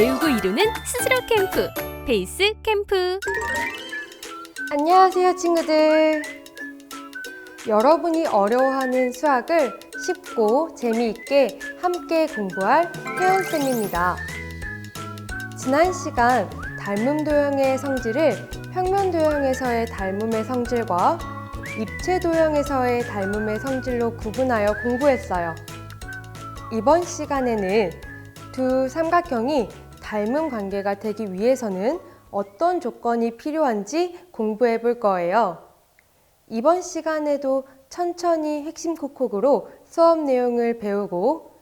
배우고 이루는 스스로 캠프 베이스 캠프 안녕하세요, 친구들. 여러분이 어려워하는 수학을 쉽고 재미있게 함께 공부할 혜원쌤입니다. 지난 시간 닮음 도형의 성질을 평면 도형에서의 닮음의 성질과 입체 도형에서의 닮음의 성질로 구분하여 공부했어요. 이번 시간에는 두 삼각형이 닮음 관계가 되기 위해서는 어떤 조건이 필요한지 공부해 볼 거예요. 이번 시간에도 천천히 핵심 콕콕으로 수업 내용을 배우고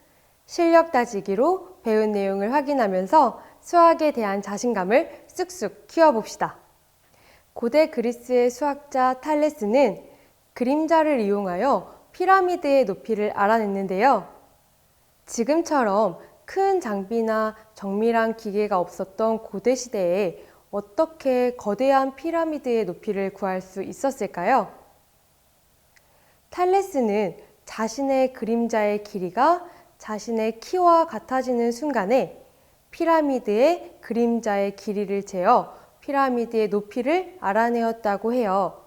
실력 따지기로 배운 내용을 확인하면서 수학에 대한 자신감을 쑥쑥 키워봅시다. 고대 그리스의 수학자 탈레스는 그림자를 이용하여 피라미드의 높이를 알아냈는데요. 지금처럼 큰 장비나 정밀한 기계가 없었던 고대 시대에 어떻게 거대한 피라미드의 높이를 구할 수 있었을까요? 탈레스는 자신의 그림자의 길이가 자신의 키와 같아지는 순간에 피라미드의 그림자의 길이를 재어 피라미드의 높이를 알아내었다고 해요.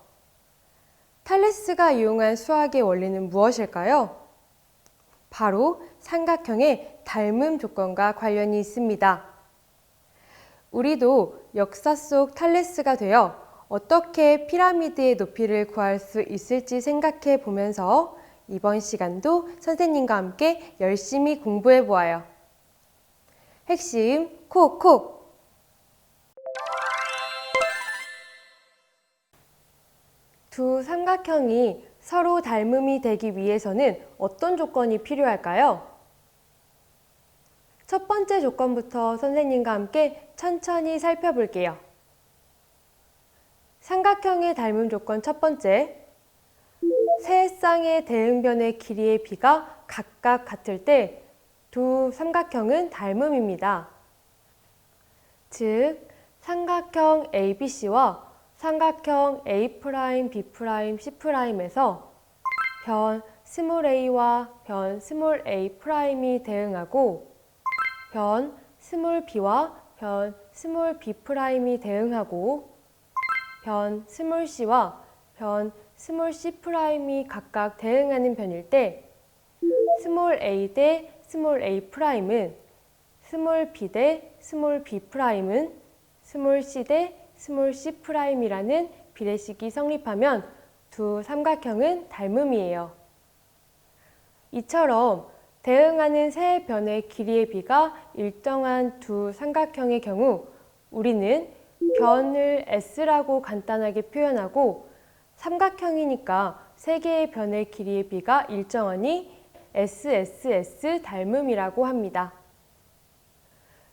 탈레스가 이용한 수학의 원리는 무엇일까요? 바로 삼각형의 닮음 조건과 관련이 있습니다. 우리도 역사 속 탈레스가 되어 어떻게 피라미드의 높이를 구할 수 있을지 생각해 보면서 이번 시간도 선생님과 함께 열심히 공부해 보아요. 핵심 콕콕! 두 삼각형이 서로 닮음이 되기 위해서는 어떤 조건이 필요할까요? 첫 번째 조건부터 선생님과 함께 천천히 살펴볼게요. 삼각형의 닮음 조건 첫 번째. 세 쌍의 대응변의 길이의 비가 각각 같을 때 두 삼각형은 닮음입니다. 즉, 삼각형 ABC와 삼각형 A', B', C'에서 변 스몰 a와 변 스몰 A'이 대응하고 변 스몰 b와 변 스몰 B'이 대응하고 변 스몰 c와 변 스몰 C'이 각각 대응하는 변일 때 스몰 a 대 스몰 A'은 스몰 b 대 스몰 B'은 스몰 c 대 스몰 C'이라는 비례식이 성립하면 두 삼각형은 닮음이에요. 이처럼 대응하는 세 변의 길이의 비가 일정한 두 삼각형의 경우 우리는 변을 S라고 간단하게 표현하고 삼각형이니까 세 개의 변의 길이의 비가 일정하니 SSS 닮음이라고 합니다.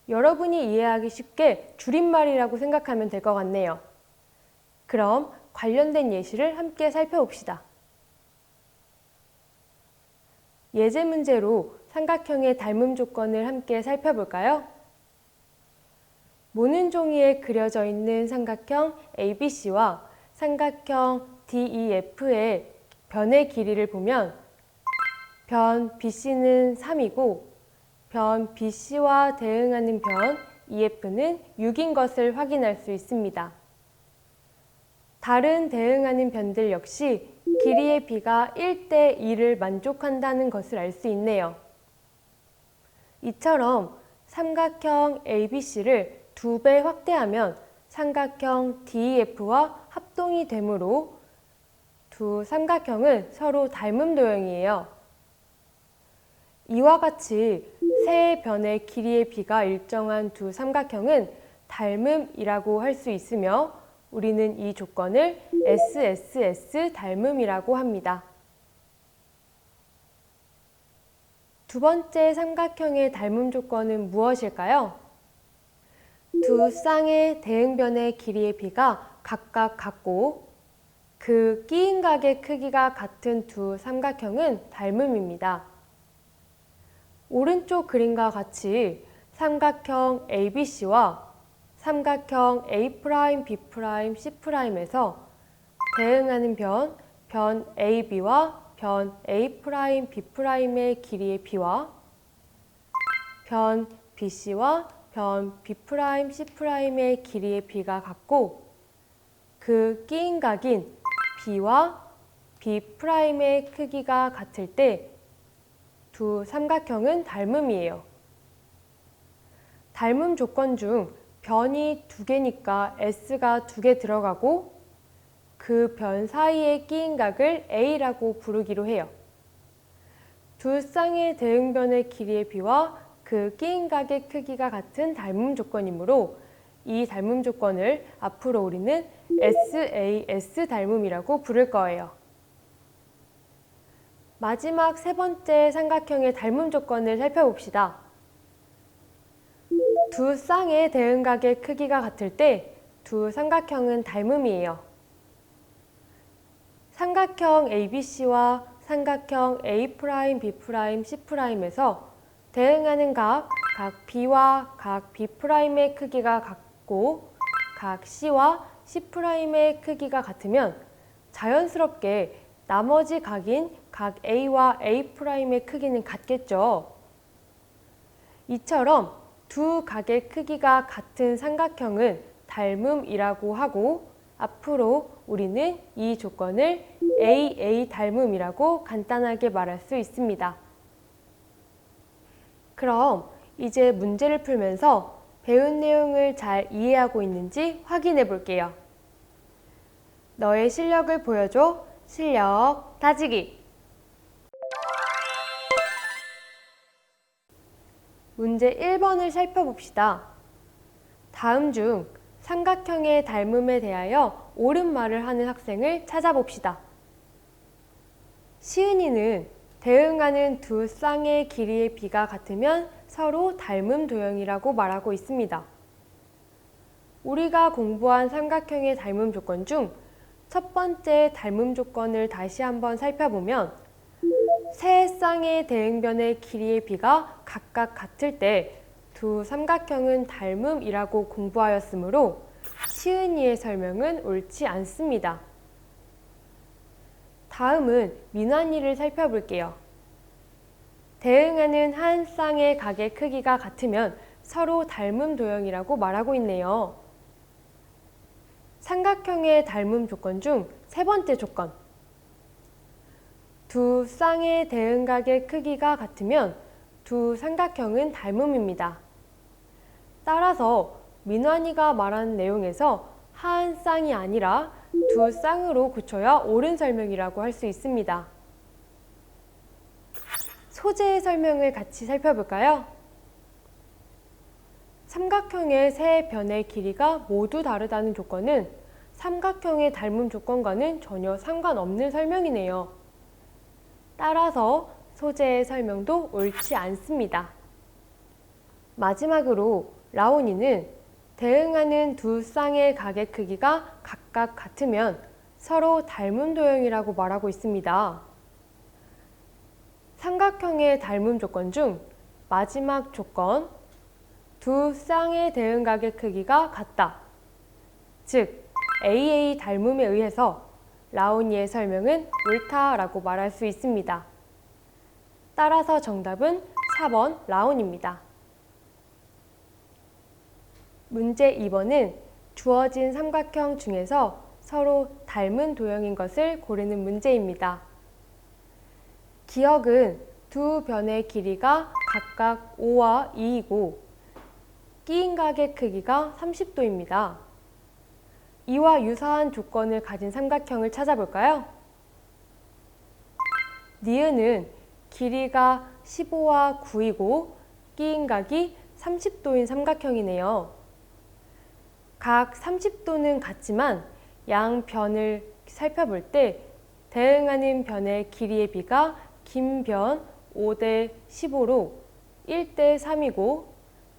여러분이 이해하기 쉽게 줄임말이라고 생각하면 될 것 같네요. 그럼 관련된 예시를 함께 살펴봅시다. 예제 문제로 삼각형의 닮음 조건을 함께 살펴볼까요? 모는 종이에 그려져 있는 삼각형 ABC와 삼각형 DEF의 변의 길이를 보면 변 BC는 3이고 변 BC와 대응하는 변 EF는 6인 것을 확인할 수 있습니다. 다른 대응하는 변들 역시 길이의 비가 1대 2를 만족한다는 것을 알 수 있네요. 이처럼 삼각형 ABC를 두 배 확대하면 삼각형 DEF와 합동이 되므로 두 삼각형은 서로 닮음 도형이에요. 이와 같이 세 변의 길이의 비가 일정한 두 삼각형은 닮음이라고 할 수 있으며 우리는 이 조건을 SSS 닮음이라고 합니다. 두 번째 삼각형의 닮음 조건은 무엇일까요? 두 쌍의 대응변의 길이의 비가 각각 같고 그 끼인 각의 크기가 같은 두 삼각형은 닮음입니다. 오른쪽 그림과 같이 삼각형 ABC와 삼각형 A', B', C'에서 대응하는 변, 변 AB와 변 A', B'의 길이의 B와 변 BC와 변 B'C 의 길이의 B가 같고 그 끼인 각인 B와 B'의 크기가 같을 때 두 삼각형은 닮음이에요. 닮음 조건 중 변이 두 개니까 S가 두 개 들어가고 그 변 사이에 끼인 각을 A라고 부르기로 해요. 두 쌍의 대응변의 길이의 비와 그 끼인 각의 크기가 같은 닮음 조건이므로 이 닮음 조건을 앞으로 우리는 SAS 닮음이라고 부를 거예요. 마지막 세 번째 삼각형의 닮음 조건을 살펴봅시다. 두 쌍의 대응각의 크기가 같을 때 두 삼각형은 닮음이에요. 삼각형 ABC와 삼각형 A', B', C'에서 대응하는 각, 각 B와 각 B'의 크기가 같고 각 C와 C'의 크기가 같으면 자연스럽게 나머지 각인 각 A와 A'의 크기는 같겠죠. 이처럼 두 각의 크기가 같은 삼각형은 닮음이라고 하고 앞으로 우리는 이 조건을 AA 닮음이라고 간단하게 말할 수 있습니다. 그럼 이제 문제를 풀면서 배운 내용을 잘 이해하고 있는지 확인해 볼게요. 너의 실력을 보여줘. 실력 다지기. 문제 1번을 살펴봅시다. 다음 중 삼각형의 닮음에 대하여 옳은 말을 하는 학생을 찾아봅시다. 시은이는 대응하는 두 쌍의 길이의 비가 같으면 서로 닮음 도형이라고 말하고 있습니다. 우리가 공부한 삼각형의 닮음 조건 중 첫 번째 닮음 조건을 다시 한번 살펴보면 세 쌍의 대응변의 길이의 비가 각각 같을 때 두 삼각형은 닮음이라고 공부하였으므로 시은이의 설명은 옳지 않습니다. 다음은 민환이를 살펴볼게요. 대응하는 한 쌍의 각의 크기가 같으면 서로 닮음 도형이라고 말하고 있네요. 삼각형의 닮음 조건 중 세 번째 조건. 두 쌍의 대응각의 크기가 같으면 두 삼각형은 닮음입니다. 따라서 민환이가 말한 내용에서 한 쌍이 아니라 두 쌍으로 고쳐야 옳은 설명이라고 할 수 있습니다. 소재의 설명을 같이 살펴볼까요? 삼각형의 세 변의 길이가 모두 다르다는 조건은 삼각형의 닮음 조건과는 전혀 상관없는 설명이네요. 따라서 소재의 설명도 옳지 않습니다. 마지막으로 라온이는 대응하는 두 쌍의 각의 크기가 각각 같으면 서로 닮은 도형이라고 말하고 있습니다. 삼각형의 닮음 조건 중 마지막 조건 두 쌍의 대응각의 크기가 같다. 즉 AA 닮음에 의해서 라오니의 설명은 옳다라고 말할 수 있습니다. 따라서 정답은 4번 라온입니다. 문제 2번은 주어진 삼각형 중에서 서로 닮은 도형인 것을 고르는 문제입니다. 기억은 두 변의 길이가 각각 5와 2이고 끼인 각의 크기가 30도입니다. 이와 유사한 조건을 가진 삼각형을 찾아볼까요? 니은은 길이가 15와 9이고 끼인 각이 30도인 삼각형이네요. 각 30도는 같지만 양 변을 살펴볼 때 대응하는 변의 길이의 비가 긴 변 5대 15로 1대 3이고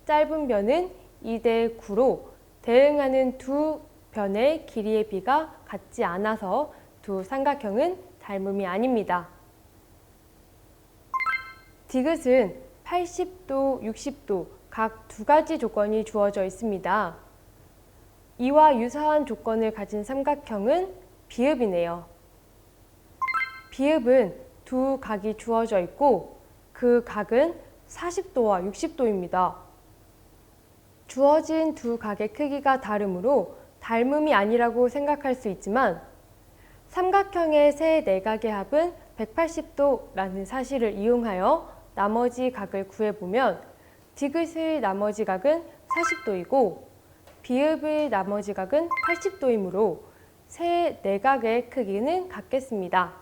짧은 변은 2대 9로 대응하는 두 변의 길이의 비가 같지 않아서 두 삼각형은 닮음이 아닙니다. 디귿은 80도, 60도 각 두 가지 조건이 주어져 있습니다. 이와 유사한 조건을 가진 삼각형은 비읍이네요. 비읍은 두 각이 주어져 있고 그 각은 40도와 60도입니다. 주어진 두 각의 크기가 다르므로 닮음이 아니라고 생각할 수 있지만 삼각형의 세 내각의 합은 180도라는 사실을 이용하여 나머지 각을 구해보면 디귿의 나머지 각은 40도이고 비읍의 나머지 각은 80도이므로 세 내각의 크기는 같겠습니다.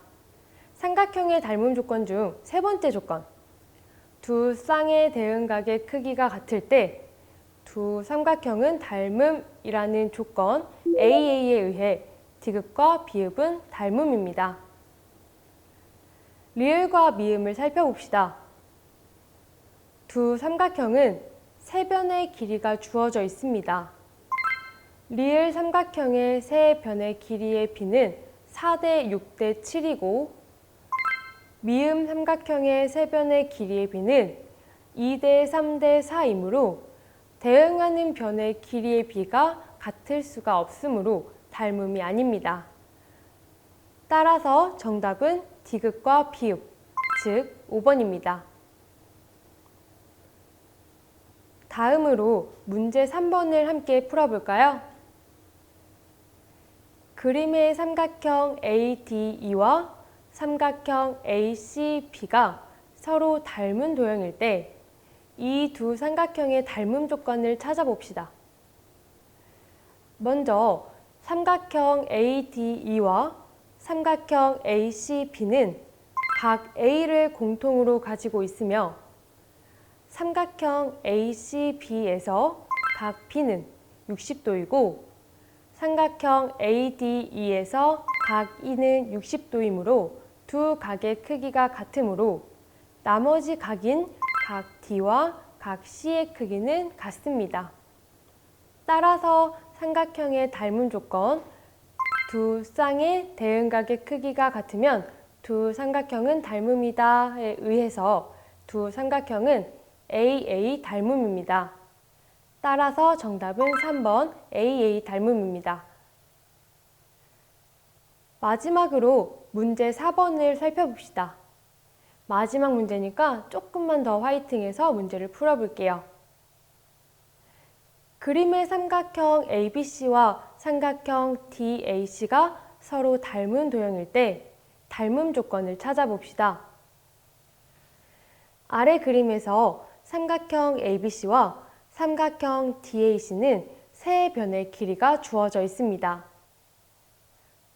삼각형의 닮음 조건 중 세 번째 조건. 두 쌍의 대응각의 크기가 같을 때 두 삼각형은 닮음이라는 조건 AA에 의해 디귿과 비읍은 닮음입니다. 리을과 미음을 살펴봅시다. 두 삼각형은 세 변의 길이가 주어져 있습니다. 리을 삼각형의 세 변의 길이의 비는 4대 6대 7이고 미음 삼각형의 세 변의 길이의 비는 2대 3대 4이므로 대응하는 변의 길이의 비가 같을 수가 없으므로 닮음이 아닙니다. 따라서 정답은 디귿과 비읍, 즉 5번입니다. 다음으로 문제 3번을 함께 풀어볼까요? 그림의 삼각형 ADE와 삼각형 ACB가 서로 닮은 도형일 때 이 두 삼각형의 닮음 조건을 찾아봅시다. 먼저 삼각형 ADE와 삼각형 ACB는 각 A를 공통으로 가지고 있으며 삼각형 ACB에서 각 B는 60도이고 삼각형 ADE에서 각 E는 60도이므로 두 각의 크기가 같으므로 나머지 각인 각 D와 각 C의 크기는 같습니다. 따라서 삼각형의 닮은 조건 두 쌍의 대응각의 크기가 같으면 두 삼각형은 닮음이다에 의해서 두 삼각형은 AA 닮음입니다. 따라서 정답은 3번 AA 닮음입니다. 마지막으로 문제 4번을 살펴봅시다. 마지막 문제니까 조금만 더 화이팅해서 문제를 풀어볼게요. 그림의 삼각형 ABC와 삼각형 DAC가 서로 닮은 도형일 때 닮음 조건을 찾아봅시다. 아래 그림에서 삼각형 ABC와 삼각형 DAC는 세 변의 길이가 주어져 있습니다.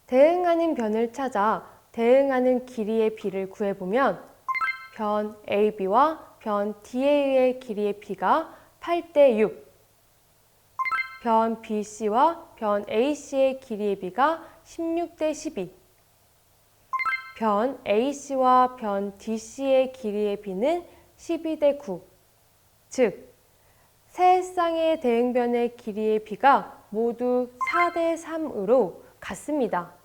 대응하는 변을 찾아 대응하는 길이의 비를 구해보면 변 AB와 변 DA의 길이의 비가 8대 6, 변 BC와 변 AC의 길이의 비가 16대 12, 변 AC와 변 DC의 길이의 비는 12대 9. 즉, 세 쌍의 대응변의 길이의 비가 모두 4대 3으로 같습니다.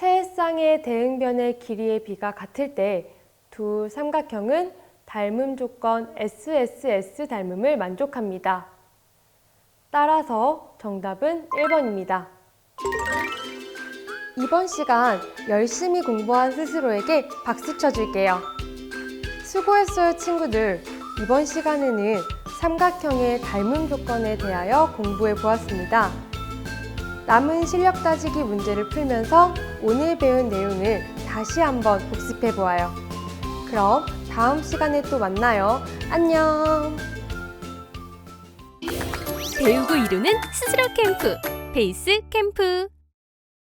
세 쌍의 대응변의 길이의 비가 같을 때 두 삼각형은 닮음 조건 SSS 닮음을 만족합니다. 따라서 정답은 1번입니다. 이번 시간 열심히 공부한 스스로에게 박수 쳐줄게요. 수고했어요, 친구들. 이번 시간에는 삼각형의 닮음 조건에 대하여 공부해 보았습니다. 남은 실력 따지기 문제를 풀면서 오늘 배운 내용을 다시 한번 복습해 보아요. 그럼 다음 시간에 또 만나요. 안녕! 배우고 이루는 스스로 캠프. 베이스 캠프.